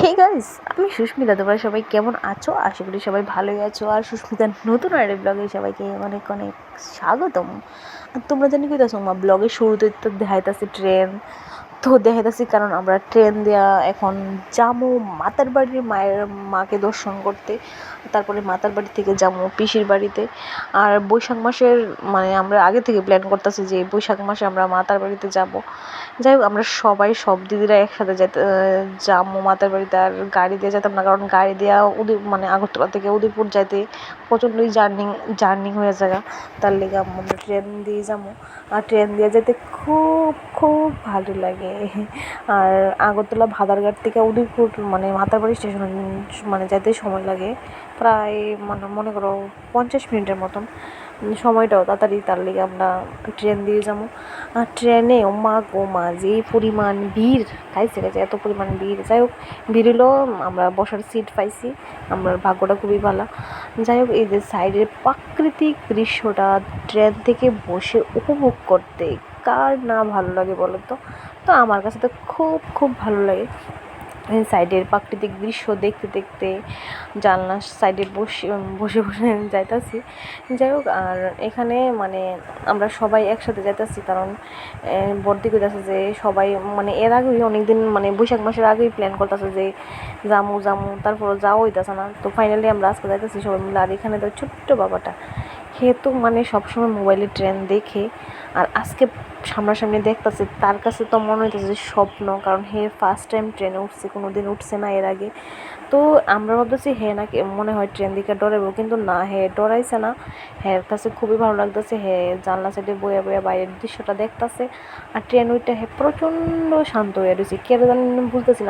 Hey guys আমি সুস্মিতা। তোমরা সবাই কেমন আছো? আশা করি সবাই ভালোই আছো। আর সুস্মিতার নতুন আরে ব্লগে সবাইকে অনেক অনেক স্বাগতম। আর তোমরা জানি কইতাছো মা ব্লগের শুরুতে তো দেখাইতাছে ট্রেন তো দেখাইতাছি কারণ আমরা ট্রেন দেয়া এখন যাব মাতার বাড়ির মায়ের মাকে দর্শন করতে, তারপরে মাতার বাড়ি থেকে যাব পিসির বাড়িতে। আর বৈশাখ মাসের মানে আমরা আগে থেকে প্ল্যান করতেছি যে বৈশাখ মাসে আমরা মাতার বাড়িতে যাব। যাই হোক, আমরা সবাই, সব দিদিরা একসাথে যেতে যাব মাতার বাড়িতে। আর গাড়ি দিয়ে যেতাম না, কারণ গাড়ি দেওয়া উদয় মানে আগরতলা থেকে উদয়পুর যাইতে প্রচণ্ডই জার্নি জার্নি হয়ে যায় তার লেগে আমরা ট্রেন দিয়ে যাব আর ট্রেন দিয়ে যেতে খুব খুব ভালো লাগে। আর আগরতলা ভাদারঘাট থেকে উদয়পুর মানে মাতারবাড়ি স্টেশন মানে যেতে সময় লাগে। প্রায় মানে মনে করো পঞ্চাশ মিনিটের মতন। সময়টাও তাড়াতাড়ি তার লেগে আমরা ট্রেন দিয়ে যাব। আর ট্রেনে, ও মা গো মা, যে পরিমাণ ভিড়। খাইছে গেছে এত পরিমাণ ভিড়। যাই হোক, ভিড় হলেও আমরা বসার সিট পাইছি। আমার ভাগ্যটা খুবই ভালো। যাই হোক, এই যে সাইডের প্রাকৃতিক দৃশ্যটা ট্রেন থেকে বসে উপভোগ করতে কার না ভালো লাগে বলো তো তো আমার কাছে তো খুব খুব ভালো লাগে। সাইডের প্রাকৃতিক দৃশ্য দেখতে দেখতে জানলার সাইডে বসে বসে বসে যাইতাছি। যাই হোক, আর এখানে মানে আমরা সবাই একসাথে যাইতাছি, কারণ বর্দি কইতাছে যে সবাই মানে এর আগেই অনেক দিন মানে বৈশাখ মাসের আগেই প্ল্যান করতেছে যে জামু জামু তারপর যাওয়া হইতাছে না। তো ফাইনালি আমরা আজকে যাইতেছি সবাই মিলে, আর এখানে তো ছোট্ট বাবাটা। তো মানে সবসময় মোবাইলে ট্রেন দেখে, আর আজকে সামনাসামনি দেখতেছে, তার কাছে তো মনে হইতেছে যে স্বপ্ন, কারণ হে ফার্স্ট টাইম ট্রেনে উঠছে কোনো দিন উঠছে না এর আগে। তো আমরা ভাবতেছি, হে নাকি মনে হয় ট্রেন দিকে ডরাইব, কিন্তু না, হে ডরাইছে না। হের কাছে খুবই ভালো লাগতেছে, হে জানলা সাইডে বয়ে বয়ে বাইরের দৃশ্যটা দেখতেছে। আর ট্রেন ওইটা হে প্রচণ্ড শান্ত হয়ে রয়েছে কে জানি বুঝতেছি না।